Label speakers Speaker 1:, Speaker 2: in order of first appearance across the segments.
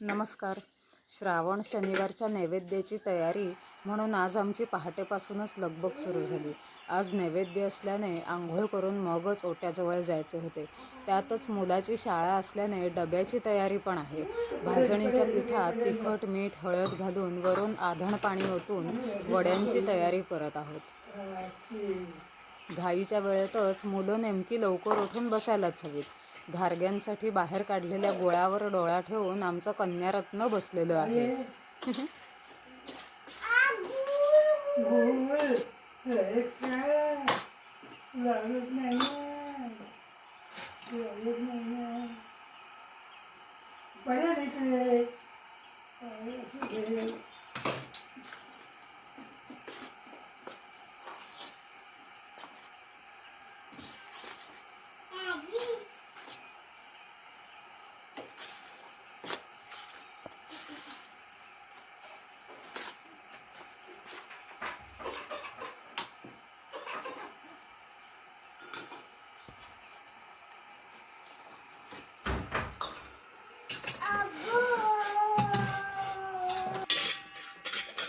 Speaker 1: नमस्कार. श्रावण शनिवारच्या नैवेद्याची तयारी म्हणून आज आमची पहाटेपासूनच लगबग सुरू झाली. आज नैवेद्य असल्याने आंघोळ करून मगच ओट्याजवळ जायचे होते. त्यातच मुलाची शाळा असल्याने डब्याची तयारी पण आहे. भाजणीच्या पिठात तिखट मीठ हळद घालून वरून आधण पाणी ओतून वड्यांची तयारी करत आहोत. घाईच्या वेळेतच मुलं नेमकी लवकर उठून बसायलाच हवीत. घारग्यांसाठी बाहेर काढलेल्या गोळ्यावर डोळा ठेवून आमचं कन्यारत्न बसलेलं आहे.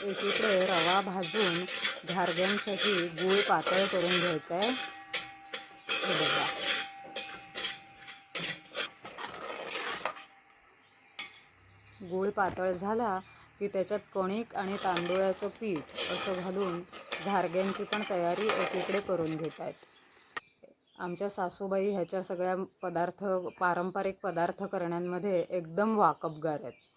Speaker 1: एकीकडे रवा भाजून घारग्यांसाठी गूळ पातळ करून घ्यायचा आहे हे बघा. गूळ पातळ झाला की त्याच्यात कणिक आणि तांदूळाचं पीठ असं घालून घारग्यांची पण तयारी एकीकडे करून घेत आहेत आमच्या सासूबाई ह्याच्या सगळ्या पदार्थ पारंपरिक पदार्थ करण्यांमध्ये एकदम वाकबगार आहेत.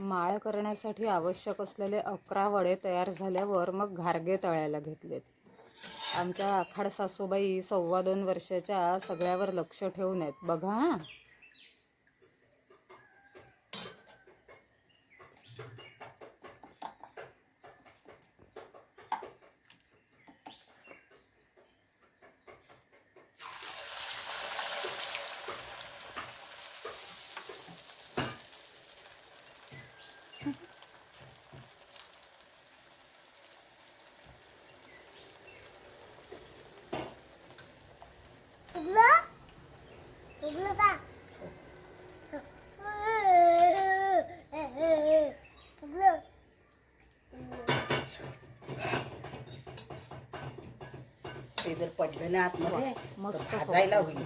Speaker 1: माळ करण्यासाठी आवश्यक असलेले अकरा वडे तयार झाल्यावर मग घारगे तळायला घेतलेत. आमच्या आखाड सासूबाई सव्वा दोन वर्षाच्या सगळ्यावर लक्ष ठेवून आहेत. बघा
Speaker 2: ना आतमध्ये
Speaker 1: मस्त
Speaker 2: भाजायला होईल.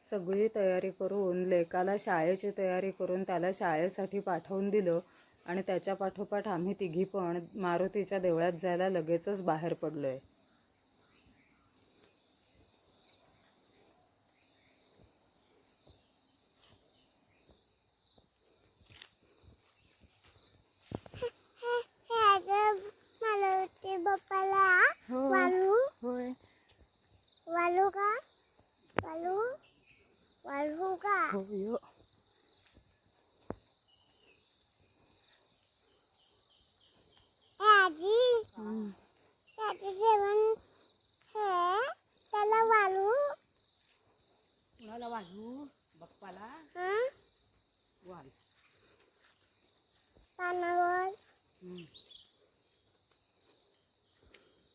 Speaker 1: सगळी तयारी करून लेकाला शाळेची तयारी करून त्याला शाळेसाठी पाठवून दिलं आणि त्याच्या पाठोपाठ आम्ही तिघी पण मारुतीच्या देवळात जायला लगेचच बाहेर पडलो आहे
Speaker 3: 왈호가 보여. 해야지. 응.
Speaker 1: 해야지
Speaker 3: 세븐 해. 달라
Speaker 2: 왈호.
Speaker 3: 달라 왈호. 먹발라. 응? 왈. 바나볼. 응.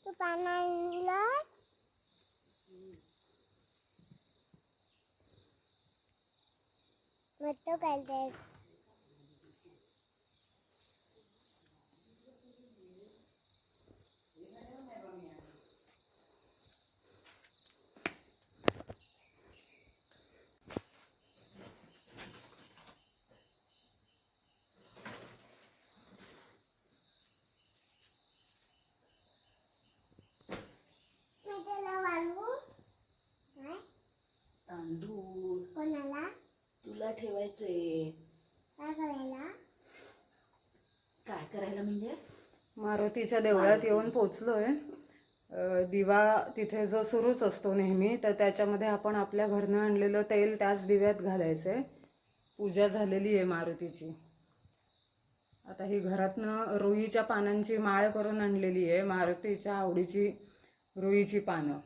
Speaker 3: 또 바나일라. तो करतेस मी त्याला वाढवू काय
Speaker 2: तांदूळ
Speaker 3: कोणाला
Speaker 2: तुला ठेवायचंय.
Speaker 3: काय करायला?
Speaker 2: काय करायला म्हणजे?
Speaker 1: मारुतीच्या देवळात येऊन पोचलोय. अ, दिवा तिथे जो सुरूच असतो नेहमी तर त्याच्यामध्ये आपण आपल्या घरनं आणलेलं तेल त्याच दिव्यात घालायचंय. पूजा झालेली आहे मारुतीची. आता ही घरातनं रुईच्या पानांची माळ करून आणलेली आहे मारुतीच्या आवडीची रुईची पानं.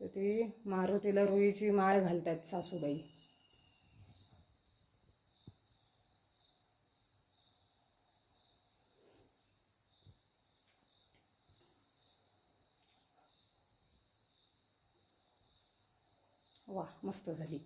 Speaker 1: तर ती मारुतीला रुईची माळ घालतात सासूबाई. वा मस्त झाली.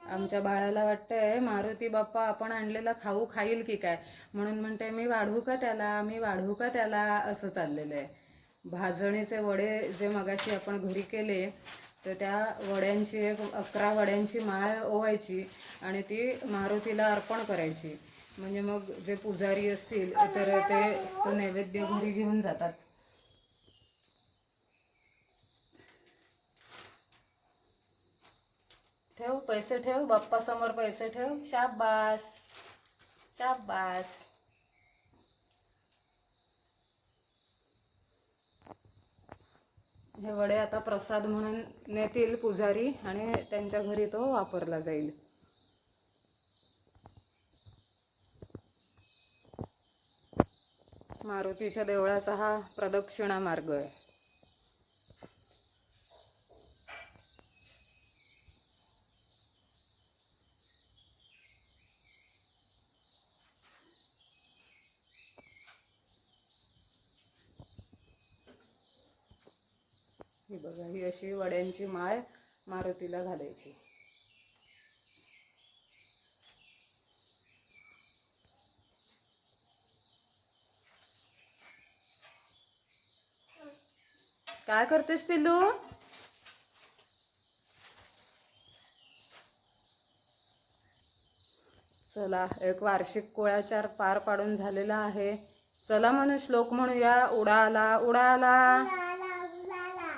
Speaker 1: आमच्या बाळाला वाटतंय मारुती बाप्पा आपण आणलेला खाऊ खाईल की काय? म्हणून म्हणते मी वाढवू का त्याला? मी वाढवू का त्याला? असं चाललेलं आहे. भाजणीचे वडे जे मगाशी आपण घरी केले तर त्या वड्यांची एक अकरा वड्यांची माळ ओवायची आणि ती मारुतीला अर्पण करायची. म्हणजे मग जे पुजारी असतील तर ते तो नैवेद्य घरी घेऊन जातात. ठेव पैसे ठेव बाप्पा समोर पैसे ठेव. शाबास शाबास. हे वडे आता प्रसाद म्हणून नेतील पुजारी आणि त्यांच्या घरी तो वापरला जाईल. मारुतीच्या देवळाचा हा प्रदक्षिणा मार्ग आहे. ही बघा ही अशी वड्यांची माळ मारुतीला घालायची. काय करतेस पिल्लू? चला एक वार्षिक कुळाचार पार पाडून झालेला आहे. चला म्हणू श्लोक म्हणूया. उडाला उडाला.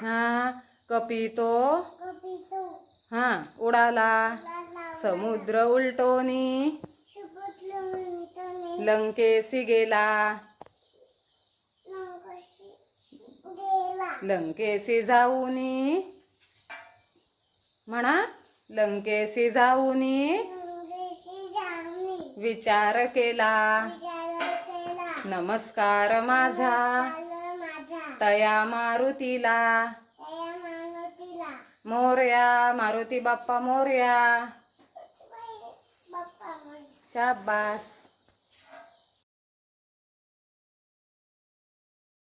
Speaker 1: हा कपितो.
Speaker 3: कपितो
Speaker 1: हा उडाला. समुद्र उलटोनी. लंकेसी गेला
Speaker 3: नंकशी गेला
Speaker 1: लंकेसी जाऊनी. म्हणा लंकेसी जाऊनी. विचार केला. नमस्कार माझा. तया मारुतीला. मोर्या मारुती बाप्पा मोर्या. शाबास.